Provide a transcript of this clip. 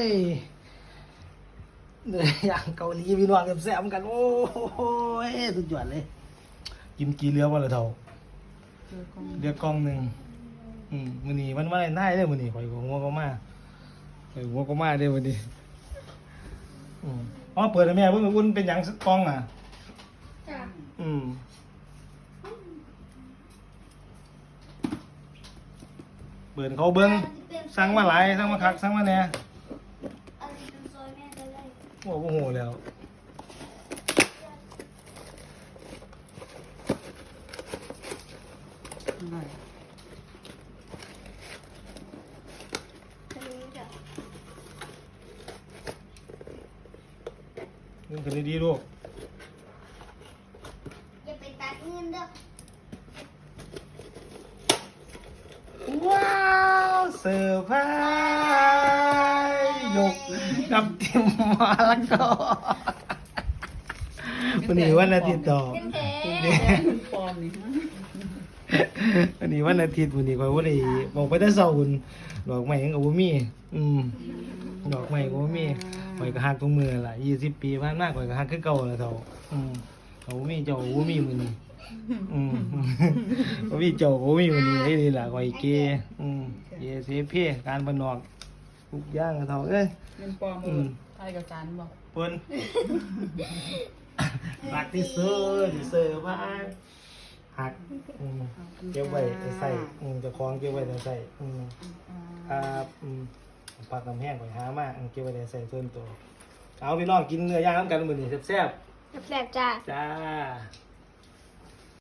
เฮ้ยเนื้อย่างเกาหลีพี่น้องแซ่บๆกัน โอ้ยสุดยอดเลย กินกี่เรือวันละเท่าเรือกล่องหนึ่งอืมมื้อนี้มันมาได้ได้เลยมื้อนี้ข่อยก็หัวก็มาข่อยหัวก็มาเด้อมื้อนี้อืมอ๋อเปิดให้แม่เบิ่งอุ่นเป็นหยังกล่องอะจ้ะอืมเปิดเขาเบิ้งสั่งมาหลายสั่งมาคักสั่งมาแหน่อันนี้ โอ้โหแล้วอันนี้จ้ะนี่คือดีๆลูกอย่าไปตัดเงินเด้อว้าวเซอร์ไพรส์ ยกกับทิมมาแล้วก็วันนี้วันอาทิตย์ต่อเป็นแผลปลอมนี่วันนี้วันอาทิตย์วันนี้ข่อยว่าได้บอกไปแต่เช้าคุณดอกไม้ยังกับบ่มี อืมดอกไม้ก็บ่มีข่อยก็ฮักทุกมื้อล่ะ20ปีผ่านมาข่อยก็ฮักคือเก่าแล้วเท่าอืมเขาบ่มีเจ้าก็บ่มีมื้อนี้อืมบ่มีเจ้าก็บ่มีมื้อนี้ไอ้นี่ล่ะข่อยเกอืมเยเสเพการบ้านนอก ทุกอย่างอะเท่าเอ้ยเป็นปลอมอืมไทยกับสารบอกเพิ่นรักที่สุดที่เสิร์ฟมาหักอืมเก็บไว้ใส่อืมเจะคล้าของเก็บไว้ใส่อืมครับอืมปลากกำแห้งไปหามาอันเก็บไว้ในใส่ส่วนตัว เอาพี่น้องกินเนื้อย่างน้ำกันมื้อนี้แซ่บแผลจ้ะๆจ้า